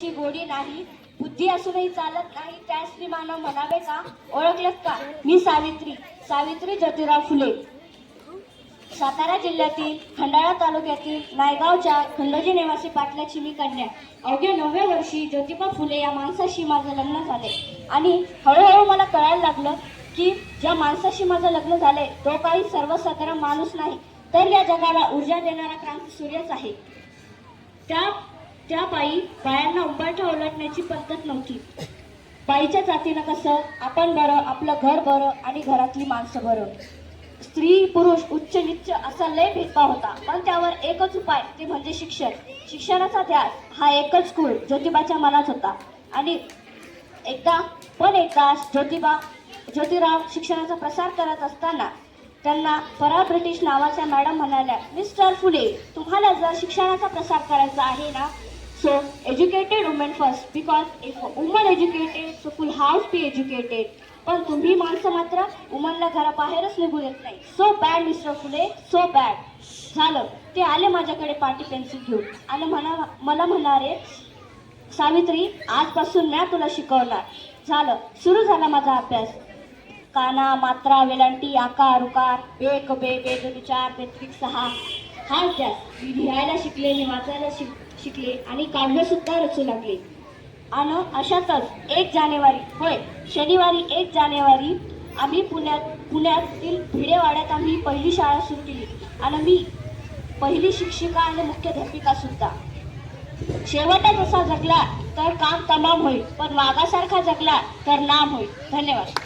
ची गोडी नाही बुद्धी असूनही चालत नाही त्या श्रीमानं म्हणावे का? ओळखलत का? मी सावित्री सावित्री ज्योतिराव फुले. सातारा जिल्ह्यातील खंडाळा तालुक्यातील नायगावच्या खंडोजी निवासी पाटलाची मी कन्या. अवघ्या नवव्या वर्षी ज्योतिबा फुले या माणसाशी माझं लग्न झाले. आणि हळूहळू मला कळायला लागलं की ज्या माणसाशी माझं लग्न झाले तो काही सर्वसाधारण माणूस नाही. तर या जगाला ऊर्जा देणारा क्रांती सूर्यच आहे. त्या त्या बाई बायांना उंबरठा उलटण्याची पद्धत नव्हती. बाईच्या जातीनं कसं आपण बरं आपलं घर बरं आणि घरातली माणसं बरं. स्त्री पुरुष उच्च निच्च असा लय भेदभाव होता. पण त्यावर एकच उपाय ते म्हणजे शिक्षण. शिक्षणाचा ध्यास हा एकच कुळ ज्योतिबाच्या मनात होता. आणि एकदा पण एकदा ज्योतिबा ज्योतिराव शिक्षणाचा प्रसार करत असताना त्यांना परा ब्रिटिश नावाच्या मॅडम म्हणाल्या मिस्टर फुले तुम्हाला जर शिक्षणाचा प्रसार करायचा आहे ना educated women first because if woman educated so full house be educated पण तुम्ही माणसं मात्र वुमनला घराबाहेरच निघू देत नाही. So bad mister Phule so bad झालं. ते आले माझ्याकडे पार्टी पेन्सिल घेऊन. आणि म्हणा मला म्हणारे सावित्री आजपासून मॅ तुला शिकवणार. झालं. सुरू झाला माझा अभ्यास. काना मात्रा वेलांटी आकार उकार एक बे बे विचार बेत्रिक सहा हा अभ्यास. मी लिहायला शिकले आणि वाचायला शिक शिकले आणि काव्य सुद्धा रचू लागले. आणि अशातच एक जानेवारी होय शनिवारी एक जानेवारी आम्ही पुण्यात पुण्यातील भिडेवाड्यात आम्ही पहिली शाळा सुरू केली. आणि मी पहिली शिक्षिका आणि मुख्याध्यापिका सुद्धा. शेवटा जसा जगला तर काम तमाम होईल पण वाघासारखा जगला तर नाम होईल. धन्यवाद.